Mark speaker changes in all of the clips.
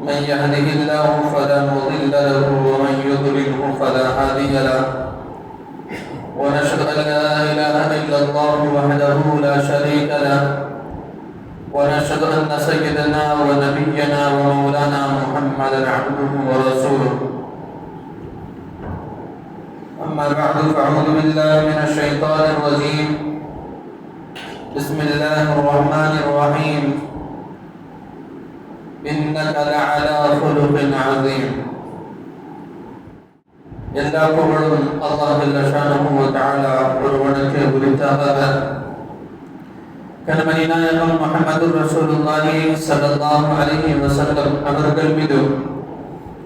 Speaker 1: من يهده الله فلا مضل له ومن يضلله فلا هادي له. ونشهد أن لا إله إلا الله وحده لا شريك له. ونشهد أن سيدنا ونبينا ومولانا محمدا عبده ورسوله. أما بعد فأعوذ بالله من الشيطان الرجيم. بسم الله الرحمن الرحيم. إنك لعلى خلق عظيم எல்லா புகழும் அல்லாஹ் ஜல்லஷானஹு வ தஆலா ஒருவனுக்கு உரித்தாக கண்மணி நாயகம் முஹம்மது ரசூலுல்லாஹி ஸல்லல்லாஹு அலைஹி வஸல்லம் அவர்கள் மீதும்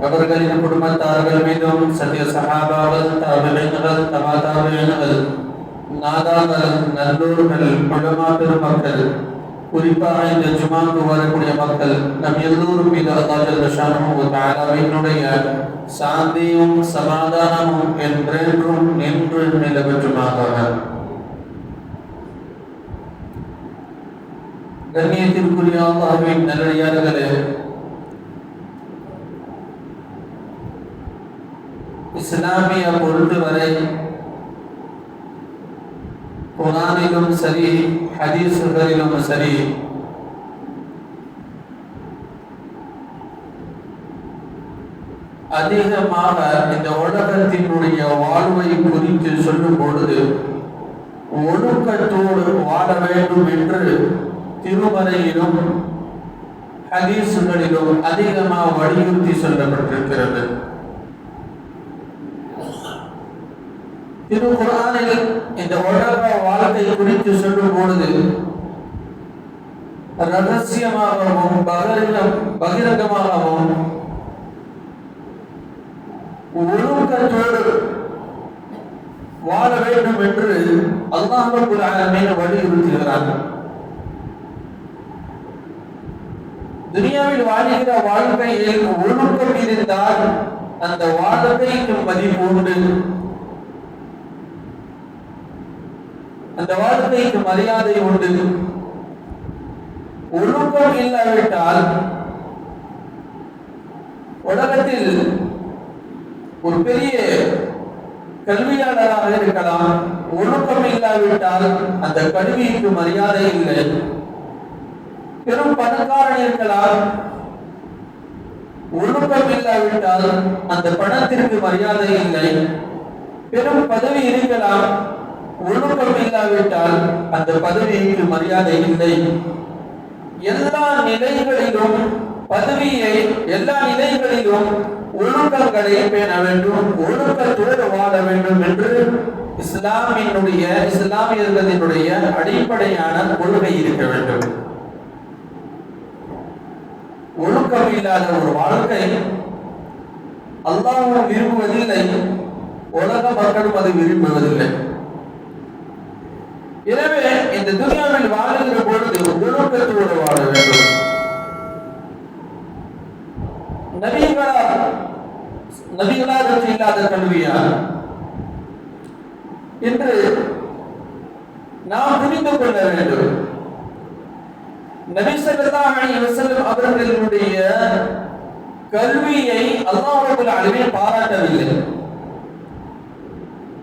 Speaker 1: அவர்களின் குடும்பத்தார்கள் மீதும் சத்திய சஹாபாக்கள் தாபிஈன்கள் தபா தாபிஈன்கள் நாதாக்கள் நல்லூர்கள் உலமா பெருமக்கள் குறிப்பாக இந்த ஜுமாக்கு வரக்கூடிய மக்கள் நம் எல்லோரும் மீது அல்லாஹ் ஜல்லஷானஹு சாந்தியும் சமாதானமும் என்றென்றும் நின்று நிலவற்றுமாக கண்ணியத்திற்குரிய அல்லாஹுவின் நல்லடியார்களே இஸ்லாமிய பொறுத்தவரை குரானிலும் சரி ஹதீசுகளிலும் சரி. அதிகமாக இந்த உலகத்தினுடைய வாழ்வை குறித்து சொல்லும் பொழுது ஒழுக்கத்தோடு வாழ வேண்டும் என்று திருமறையிலும் ஹதீசுகளிலும் அதிகமாக வலியுறுத்தி சொல்லப்பட்டிருக்கிறது. திருக்குறானில் இந்த உலக வாழ்க்கை குறித்து சொல்லும் பொழுது ரகசியமாகவும் பகிரங்கம் பகிரங்கமாகவும் ஒழுக்கத்தோடு வாழ வேண்டும் என்று அல்லாஹ் ரப்பல் வலியுறுத்துகிறார் துனியாவில் வாழ்கிற வாழ்க்கையில் ஒழுக்கம் இருந்தால் அந்த வாழ்க்கைக்கு மதிப்பு உண்டு. அந்த வார்த்தைக்கு மரியாதை உண்டு. ஒழுக்கம் இல்லாவிட்டால் உலகத்தில் ஒரு பெரிய கல்வியாளராக இருக்கலாம். ஒழுக்கம் இல்லாவிட்டால் அந்த கல்விக்கு மரியாதை இல்லை. பெரும் பணக்காரன் இருக்கலாம். ஒழுக்கம் இல்லாவிட்டால் அந்த பணத்திற்கு மரியாதை இல்லை. பெரும் பதவி இருக்கலாம். ஒழுக்கம் இல்லாவிட்டால் அந்த பதவிக்கு மரியாதை இல்லை. எல்லா நிலைகளிலும் பதவியை எல்லா நிலைகளிலும் ஒழுக்கங்களை பேண வேண்டும் ஒழுக்கத்தோடு வாழ வேண்டும் என்று இஸ்லாமியினுடைய இஸ்லாமியர்களினுடைய அடிப்படையான கொள்கை இருக்க வேண்டும். ஒழுக்கம் இல்லாத ஒரு வாழ்க்கை அல்லாவும் விரும்புவதில்லை. உலக மக்களும் அதை விரும்புவதில்லை. எனவே இந்த துனியாவில் வாழுகிற பொழுது ஒழுக்கத்தோடு வாழ வேண்டும். நபிகளா நபிகளாக இல்லாத கல்வியா என்று நாம் புரிந்து கொள்ள வேண்டும். அவர்களுடைய கல்வியை அல்லாஹ் அளவில் பாராட்டவில்லை.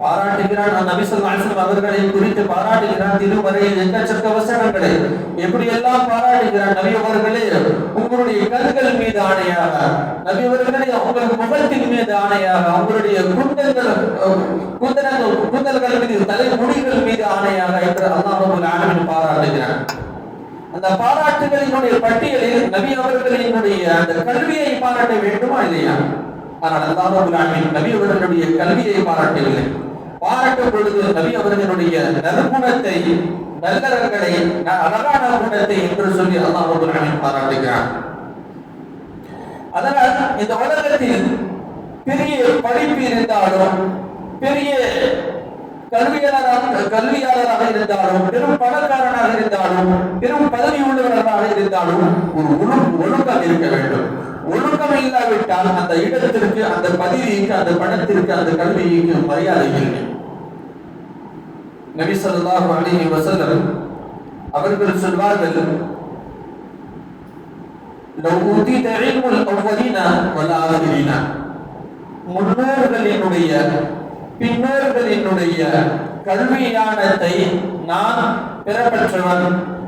Speaker 1: பாராட்டுகிறான். நபி ஸல்லல்லாஹு அலைஹி அவர்களை குறித்து பாராட்டுகிறான். திருமறையில் எக்கச்சக்க வசனங்களை எப்படி எல்லாம் பாராட்டுகிறான் நபி அவர்களே? உங்களுடைய கண்கள் மீது ஆணையாக நபி அவர்களே உங்களுக்கு முகத்தின் மீது ஆணையாக உங்களுடைய குந்தங்கள் குந்தனங்கள் குந்தல்கள் மீது தலை முடிகள் மீது ஆணையாக என்று அல்லாஹ் ரப்பல் பாராட்டுகிறான். அந்த பாராட்டுகளினுடைய பட்டியலில் நபி அவர்களினுடைய அந்த கல்வியை பாராட்ட வேண்டுமா இல்லையா? ஆனால் அல்லாஹ் நபி அவர்களுடைய கல்வியை பாராட்டவில்லை. பாராட்டும் பொழுது நபி அவர்களுடைய நற்குணத்தை நல்லவர்களை அழகான குணத்தை என்று சொல்லி அல்லாஹ் ரப்பல் பாராட்டுகிறான். அதனால் இந்த உலகத்தில் பெரிய படிப்பு இருந்தாலும் பெரிய கல்வியாளராக கல்வியாளராக இருந்தாலும் பெரும் பணக்காரனாக இருந்தாலும் பெரும் பதவி உள்ளவராக இருந்தாலும் ஒரு ஒழு ஒழுக்கம் இருக்க வேண்டும். ஒழுக்கம் இல்லாவிட்டால் அந்த இடத்திற்கு அந்த பதவிக்கு அந்த பணத்திற்கு அந்த கல்விக்கு மரியாதை இல்லை. நபி சொல்லாஹ் அலிஹி வசல்லம் அவர்கள் சொல்வார்கள் முன்னோர்களினுடைய பின்னோர்களினுடைய கல்வி ஞானத்தை நான் பெறப்பெற்றவன்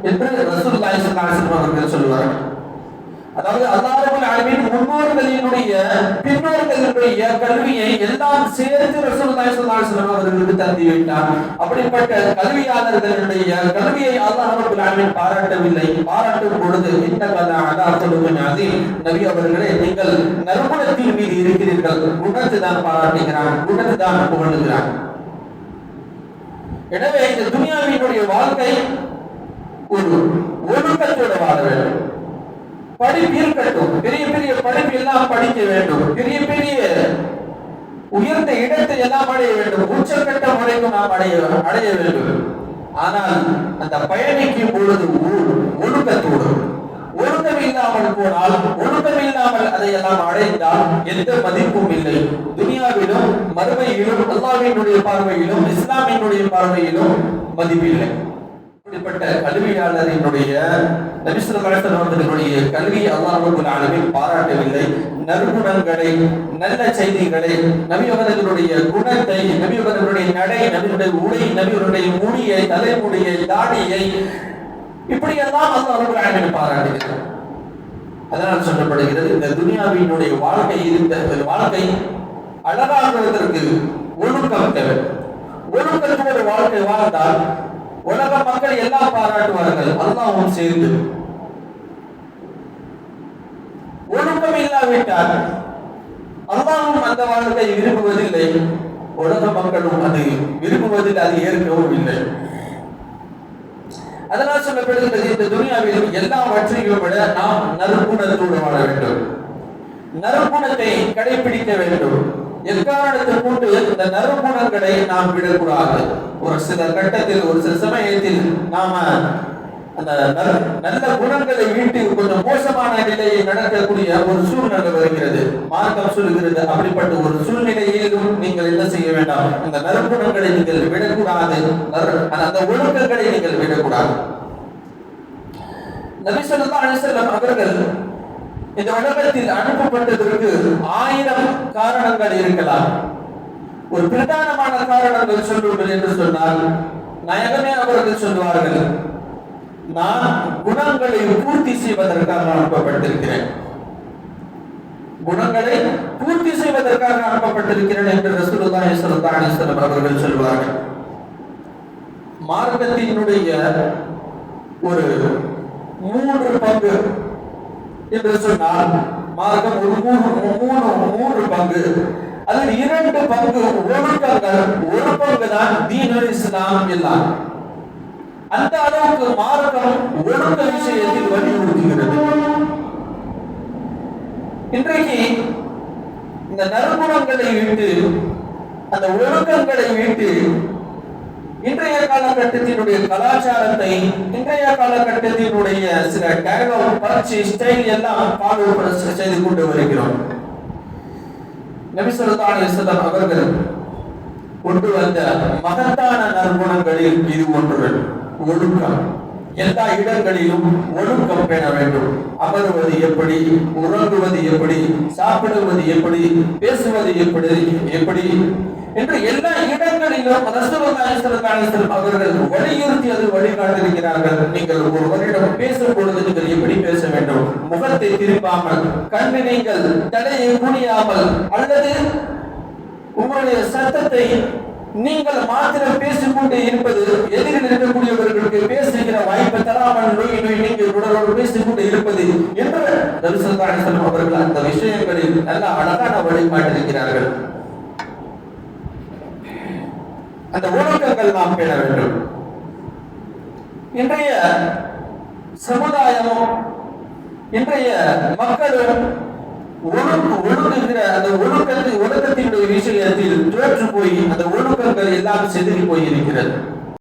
Speaker 1: என்று ரசூல் அவர்கள் சொல்வார்கள். அதாவது அல்லாஹுல் அலமின் முன்னோர்களினுடைய பின்னோர்களினுடைய கல்வியை எல்லாம் சேர்த்து ரசூலுல்லாஹி ஸல்லல்லாஹு அலைஹி வஸல்லம் அவர்களுக்கு தந்து விட்டார். அப்படிப்பட்ட கல்வியாளர்களுடைய கல்வியை அல்லாஹ் ரப்பல் ஆலமீன் பாராட்டவில்லை. பாராட்டும் பொழுது இன்னக லஅலா குலுபின் அதீம் நபி அவர்களே நீங்கள் நற்குணத்தின் மீது இருக்கிறீர்கள். குணத்தை தான் பாராட்டுகிறான் குணத்தை தான் புகழுகிறான். எனவே இந்த துனியாவினுடைய வாழ்க்கை ஒரு ஒழுக்கத்தோட வாழ வேண்டும். படிப்பு இருக்கட்டும் பெரிய பெரிய படிப்பு எல்லாம் படிக்க வேண்டும். பெரிய பெரிய உயர்ந்த இடத்தை எல்லாம் அடைய வேண்டும். உச்சக்கட்ட முறைக்கும் நாம் அடைய அடைய வேண்டும். ஆனால் அந்த பயணிக்கும் பொழுது ஒழுக்கத்தோடு ஒழுக்கம் இல்லாமல் போனால் ஒழுக்கம் இல்லாமல் அதையெல்லாம் அடைந்தால் எந்த மதிப்பும் இல்லை. துனியாவிலும் மறுமையிலும் அல்லாவினுடைய பார்வையிலும் இஸ்லாமியினுடைய பார்வையிலும் மதிப்பில்லை. இப்படிப்பட்ட கல்வியாளரினுடைய நபிசுல்லாசன் அவர்களுடைய கல்வியை அல்லாஹ் பாராட்டவில்லை. நற்குணங்களை நல்ல செய்திகளை நபியவர்களுடைய குணத்தை நபியவர்களுடைய நடை நபியுடைய உடை நபியுடைய முடியை தலைமுடியை தாடியை இப்படியெல்லாம் அல்லாஹ் ரப்பல் பாராட்டுகிறார். அதனால் சொல்லப்படுகிறது இந்த துனியாவினுடைய வாழ்க்கை இருந்த வாழ்க்கை அழகாகுவதற்கு ஒழுக்கம் தேவை. ஒழுக்கத்தோடு வாழ்க்கை வாழ்ந்தால் உலக மக்கள் எல்லாம் பாராட்டுவார்கள். அல்லாவும் சேர்ந்து ஒழுக்கம் இல்லாவிட்டால் அல்லாவும் அந்த வாழ்க்கை விரும்புவதில்லை. உலக மக்களும் அது விரும்புவதில் அது ஏற்கவும் இல்லை. அதனால் சொல்லப்படுகிறது இந்த துனியாவில் எல்லாவற்றையும் விட நாம் நறுக்குணத்தோடு வாழ வேண்டும். நறுக்குணத்தை கடைபிடிக்க வேண்டும். எக்காரணத்தை கொண்டு இந்த நற்குணங்களை நாம் விடக்கூடாது. ஒரு சில கட்டத்தில் ஒரு சில சமயத்தில் நாம அந்த நல்ல குணங்களை வீட்டு கொஞ்சம் மோசமான நிலையை நடக்கக்கூடிய ஒரு சூழ்நிலை வருகிறது. மார்க்கம் சொல்கிறது அப்படிப்பட்ட ஒரு சூழ்நிலையிலும் நீங்கள் என்ன செய்ய வேண்டாம்? அந்த நற்குணங்களை நீங்கள் விடக்கூடாது. அந்த ஒழுக்கங்களை நீங்கள் விடக்கூடாது. நபி சொல்லா அலைஹி அவர்கள் இந்த உலகத்தில் அனுப்பப்பட்டதற்கு ஆயிரம் காரணங்கள் இருக்கலாம். ஒரு பிரதானமான காரணங்கள் சொல்லுங்கள் என்று சொன்னால் நயகமே அவர்கள் சொல்வார்கள் நான் குணங்களை பூர்த்தி செய்வதற்காக அனுப்பப்பட்டிருக்கிறேன். குணங்களை பூர்த்தி செய்வதற்காக அனுப்பப்பட்டிருக்கிறேன் என்று ரசூலுல்லாஹி ஸல்லல்லாஹு அலைஹி வஸல்லம் அவர்கள் சொல்வார்கள். மார்க்கத்தினுடைய ஒரு மூன்று பங்கு என்று சொன்னால் மார்க்கம் ஒரு மூணு மூணு மூன்று பங்கு. அதில் இரண்டு பங்கு ஒழுக்கங்கள் ஒரு பங்கு தான் தீனுல் இஸ்லாம் எல்லாம். அந்த அளவுக்கு மார்க்கம் ஒழுக்க விஷயத்தில் வலியுறுத்துகிறது. இன்றைக்கு இந்த நறுமணங்களை விட்டு அந்த ஒழுக்கங்களை விட்டு காலகட்டத்தினுடைய கலாச்சாரத்தை இன்றைய காலகட்டத்தினுடைய சில டயலாக் பயிற்சி ஸ்டைல் எல்லாம் ஃபாலோ செய்து கொண்டு வருகிறோம். நபி ஸல்லல்லாஹு அவர்கள் கொண்டு வந்த மகத்தான நற்குணங்களில் இது ஒன்று ஒழுக்கம். எல்லா இடங்களிலும் ஒழுக்கம் பேண வேண்டும். அமருவது எப்படி? உறங்குவது எப்படி? சாப்பிடுவது எப்படி? பேசுவது எப்படி? எப்படி? என்று எல்லா இடங்களிலும் ரசூலுல்லாஹி அவர்கள் வலியுறுத்தி அது வழிகாட்டிருக்கிறார்கள் நீங்கள் ஒருவரிடம் பேசும் பொழுது நீங்கள் எப்படி பேச வேண்டும்? முகத்தை திருப்பாமல் கண்ணை நீங்கள் தலையை குனியாமல் அல்லது உங்களுடைய சத்தத்தை நீங்கள் மாத்திரம் பேசிக்கொண்டே இருப்பது எதிரில் இருக்கக்கூடியவர்களுக்கு பேசுகிற வாய்ப்பை தராமல் நோய் நோய் நீங்கள் உடலோடு பேசிக்கொண்டே இருப்பது என்று நபிசல்லாசலம் அவர்கள் அந்த விஷயங்களில் நல்ல அழகான வழிபாட்டிருக்கிறார்கள் அந்த ஒழுக்கங்கள் நாம் பெற வேண்டும். இன்றைய சமுதாயமும் இன்றைய மக்களும் ஒழுங்குகிற அந்த ஒழுக்கத்தை ஒழுக்கத்தினுடைய விஷயத்தில் தோற்று போய் அந்த ஒழுக்கங்கள் எல்லாம் செதுறி போயிருக்கிறது